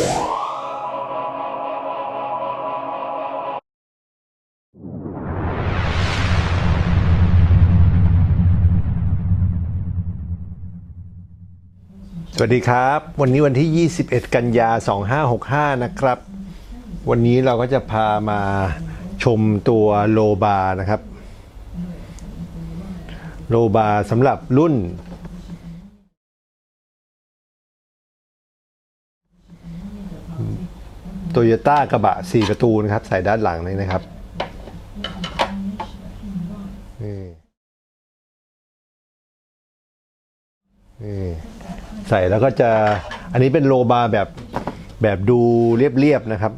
สวัสดีครับ วันนี้วันที่ 21 กันยา 2565 นะครับ วันนี้เราก็จะพามาชมตัวโลบาร์นะครับ โลบาร์สำหรับรุ่น โตโยต้ากระบะ4ประตูนะครับ ใส่ด้านหลังเลยนะครับนี่นี่ใส่แล้วก็จะอันนี้เป็นโลบาร์แบบแบบดูเรียบๆนะครับ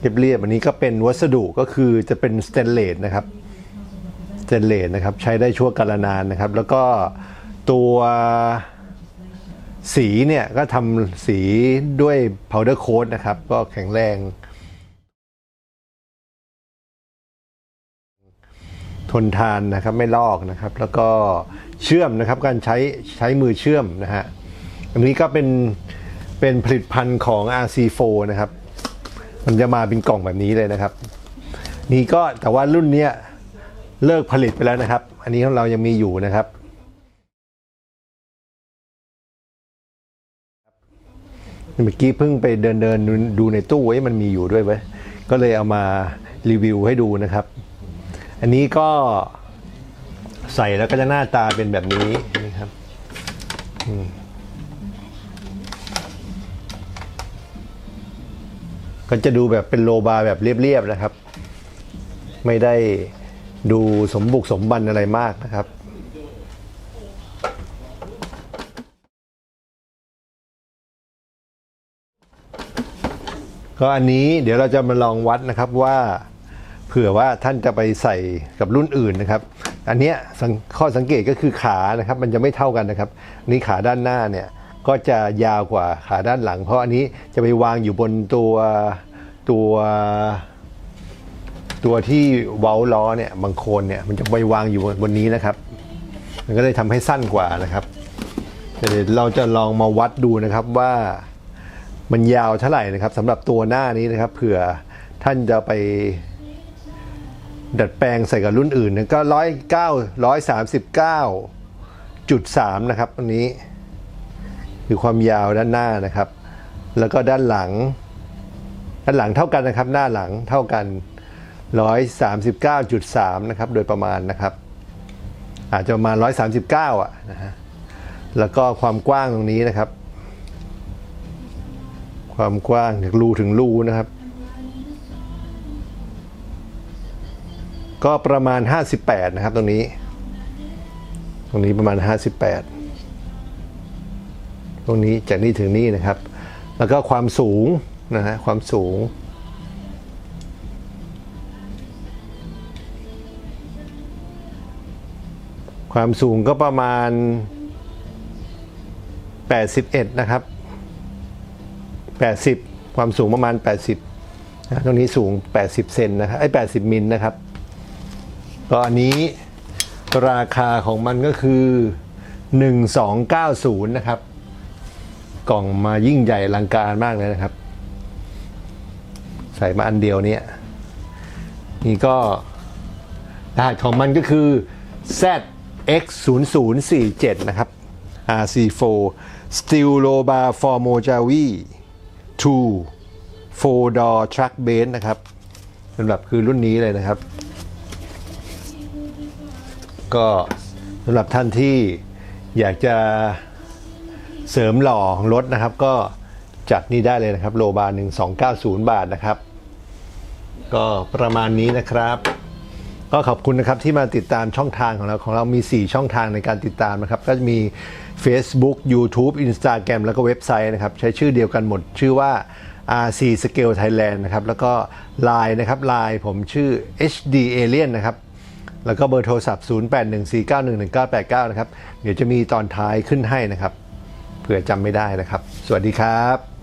เรียบๆอันนี้ก็เป็นวัสดุก็คือจะเป็นสเตนเลสนะครับสเตนเลสนะครับ ใช้ได้ชั่วกาลนานนะครับ แล้วก็ตัว สีเนี่ยก็ทำสีด้วย powder coat นะครับ ก็แข็งแรง ทนทานนะครับไม่ลอกนะครับ แล้วก็เชื่อมนะครับการใช้ใช้มือเชื่อมนะฮะอันนี้ก็เป็นเป็นผลิตภัณฑ์ของ RC4 นะครับ มันจะมาเป็นกล่องแบบนี้เลยนะครับ นี่ก็แต่ว่ารุ่นเนี้ยเลิกผลิตไปแล้วนะครับ อันนี้ของเรายังมีอยู่นะครับ เมื่อกี้เพิ่งไปเดินเดินดูในตู้ไว้มันมีอยู่ด้วยเว้ยก็เลยเอามารีวิวให้ดูนะครับ อันนี้ก็ใส่แล้วก็จะหน้าตาเป็นแบบนี้นะครับก็จะดูแบบเป็นโลบาร์แบบเรียบๆนะครับ ไม่ได้ดูสมบุกสมบันอะไรมากนะครับ ก็อันนี้เดี๋ยวเราจะมาลองวัดนะครับว่าเผื่อว่าท่านจะไปใส่กับรุ่นอื่นนะครับ อันเนี้ยข้อสังเกตก็คือขานะครับมันจะไม่เท่ากันนะครับนนี้ขาด้านหน้าเนี่ยก็จะยาวกว่าขาด้านหลัง เพราะอันนี้จะไปวางอยู่บนตัวตัวตัวที่เว้าล้อเนี่ยบางโคนเนี่ยมันจะไปวางอยู่บนบนนี้นะครับ มันก็เลยทำให้สั้นกว่านะครับเดี๋ยวเราจะลองมาวัดดูนะครับว่า มันยาวเท่าไหร่นะครับสำหรับตัวหน้านี้นะครับ เผื่อท่านจะไป ดัดแปลงใส่กับรุ่นอื่นนะก็ร้อยเก้าร้อยสามสิบเก้าจุดสามนะครับอันนี้ คือความยาวด้านหน้านะครับ แล้วก็ด้านหลัง ด้านหลังเท่ากันนะครับ หน้าหลังเท่ากันร้อยสามสิบเก้าจุดสามนะครับ โดยประมาณนะครับ อาจจะประมาณร้อยสามสิบเก้าอะนะฮะแล้วก็ความกว้างตรงนี้นะครับ ความกว้างจากรูถึงรูนะครับ ก็ประมาณ 58 นะครับตรงนี้ ตรงนี้ประมาณ 58 ตรงนี้จากนี่ถึงนี่นะครับ แล้วก็ความสูงนะฮะความสูงความสูงก็ประมาณ 81 นะครับ 80 ความสูงประมาณ 80นะตรงนี้สูง 80 เซนนะครับไอ้80 มิลนะครับก็อันนี้ราคาของมันก็คือ 1290 นะครับ กล่องมายิ่งใหญ่ลังการมากเลยนะครับ ใส่มาอันเดียวเนี่ยนี่ก็รหัสของมันก็คือ ZX0047 นะครับ RC4 Steel Lobar for 2 4 door truck base นะครับสำหรับคือรุ่นนี้เลยนะครับ ก็สำหรับท่านที่อยากจะเสริมหล่อของรถนะครับ ก็จัดนี่ได้เลยนะครับ โลบา1290บาทนะครับ ก็ประมาณนี้นะครับ ก็ขอบคุณนะครับที่มาติดตามช่องทางของเราของเรามี 4 ช่องทางในการติดตามนะครับ ก็จะมี Facebook YouTube Instagram แล้วก็เว็บไซต์นะครับ ใช้ชื่อเดียวกันหมดชื่อว่า RC Scale Thailand นะครับ แล้วก็ Line นะครับ Line ผมชื่อ HD Alien นะครับ แล้วก็เบอร์โทรศัพท์ 0814911989 นะครับ เดี๋ยวจะมีตอนท้ายขึ้นให้นะครับ เผื่อจำไม่ได้นะครับ สวัสดีครับ